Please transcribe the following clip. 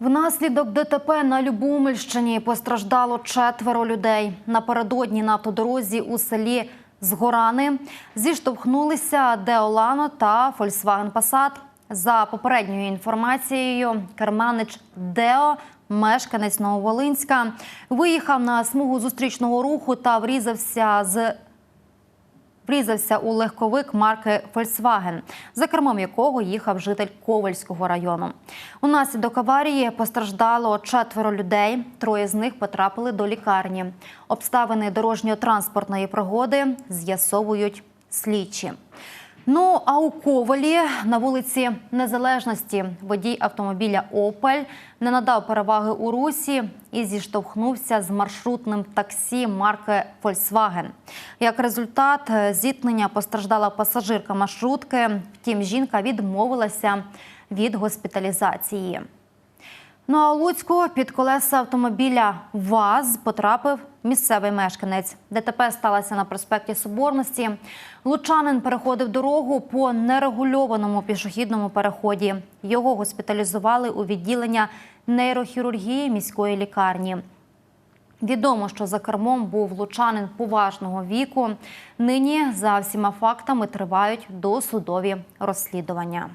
Внаслідок ДТП на Любомельщині постраждало четверо людей. Напередодні на автодорозі у селі Згорани зіштовхнулися Деолано та Volkswagen Passat. За попередньою інформацією, керманич Део, мешканець Нововолинська, виїхав на смугу зустрічного руху та врізався з врізався у легковик марки Фольксваген, за кермом якого їхав житель Ковальського району. Унаслідок аварії постраждало четверо людей. Троє з них потрапили до лікарні. Обставини дорожньо-транспортної пригоди з'ясовують слідчі. Ну а у Ковалі на вулиці Незалежності водій автомобіля Опель не надав переваги у русі і зіштовхнувся з маршрутним таксі марки Volkswagen. Як результат, зіткнення постраждала пасажирка маршрутки. Втім, жінка відмовилася від госпіталізації. Ну а Луцьку під колеса автомобіля ВАЗ потрапив місцевий мешканець. ДТП сталося на проспекті Соборності. Лучанин переходив дорогу по нерегульованому пішохідному переході. Його госпіталізували у відділення нейрохірургії міської лікарні. Відомо, що за кермом був лучанин поважного віку. Нині за всіма фактами тривають досудові розслідування.